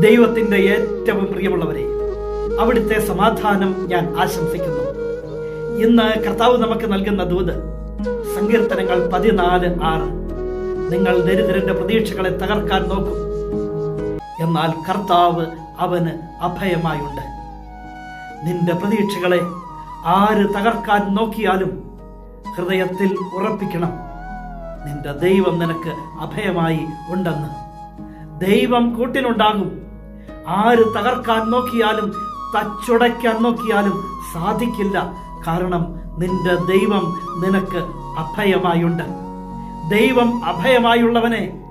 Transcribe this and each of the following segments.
ദൈവത്തിന്റെ ഏറ്റവും പ്രിയമുള്ളവരെ അവിടുത്തെ സമാധാനം ഞാൻ ആശംസിക്കുന്നു. ഇന്ന് കർത്താവ് നമുക്ക് നൽകുന്ന ദൂത് സങ്കീർത്തനങ്ങൾ പതിനാല് ആറ്. നിങ്ങൾ ദരിദ്രന്റെ പ്രതീക്ഷകളെ തകർക്കാൻ നോക്കും. എന്നാൽ കർത്താവ് അവന് അഭയമായുണ്ട്. നിന്റെ പ്രതീക്ഷകളെ ആര് തകർക്കാൻ നോക്കിയാലും ഹൃദയത്തിൽ ഉറപ്പിക്കണം. നിന്റെ ദൈവം നിനക്ക് അഭയമായി ഉണ്ടെന്ന്. ദൈവം കൂട്ടിനുണ്ടാകും ആര് തകർക്കാൻ നോക്കിയാലും തച്ചുടയ്ക്കാൻ നോക്കിയാലും സാധിക്കില്ല. കാരണം നിന്റെ ദൈവം നിനക്ക് അഭയമായുണ്ട്. ദൈവം അഭയമായുള്ളവനെ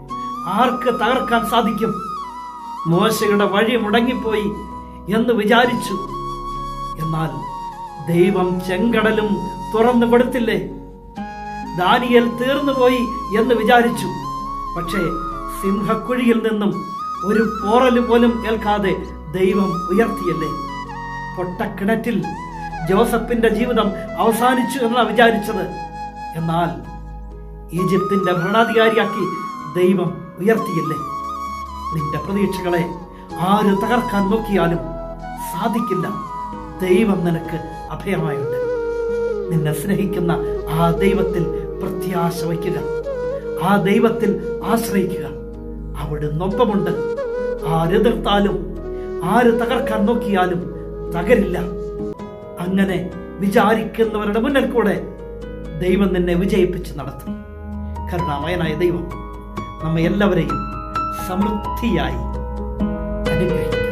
ആർക്ക് തകർക്കാൻ സാധിക്കും? മോശയുടെ വഴി മുടങ്ങിപ്പോയി എന്ന് വിചാരിച്ചു. എന്നാൽ ദൈവം ചെങ്കടലും തുറന്നു കൊടുത്തില്ലേ? ദാനിയൽ തീർന്നുപോയി എന്ന് വിചാരിച്ചു. പക്ഷേ സിംഹക്കുഴിയിൽ നിന്നും ഒരു പോറൽ പോലും കേൾക്കാതെ ദൈവം ഉയർത്തിയല്ലേ? പൊട്ടക്കിണറ്റിൽ ജോസഫിന്റെ ജീവിതം അവസാനിച്ചു എന്നാണ് വിചാരിച്ചത്. എന്നാൽ ഈജിപ്തിന്റെ ഭരണാധികാരിയാക്കി ദൈവം ഉയർത്തിയില്ലേ? നിന്റെ പ്രതീക്ഷകളെ ആര് തകർക്കാൻ നോക്കിയാലും സാധിക്കില്ല. ദൈവം നിനക്ക് അഭയമായുണ്ട്. നിന്നെ സ്നേഹിക്കുന്ന ആ ദൈവത്തിൽ പ്രത്യാശ വയ്ക്കുക. ആ ദൈവത്തിൽ ആശ്രയിക്കുക. അവിടുന്ന് നൊപ്പമുണ്ട് ആരെതിർത്താലും ആര് തകർക്കാൻ നോക്കിയാലും തകരില്ല. അങ്ങനെ വിചാരിക്കുന്നവരുടെ മുന്നിൽ കൂടെ ദൈവം നിന്നെ വിജയിപ്പിച്ച് നടത്തും. കരുണാമയനായ ദൈവം നമ്മെ എല്ലാവരെയും സമൃദ്ധിയായി അനുഗ്രഹിക്കും.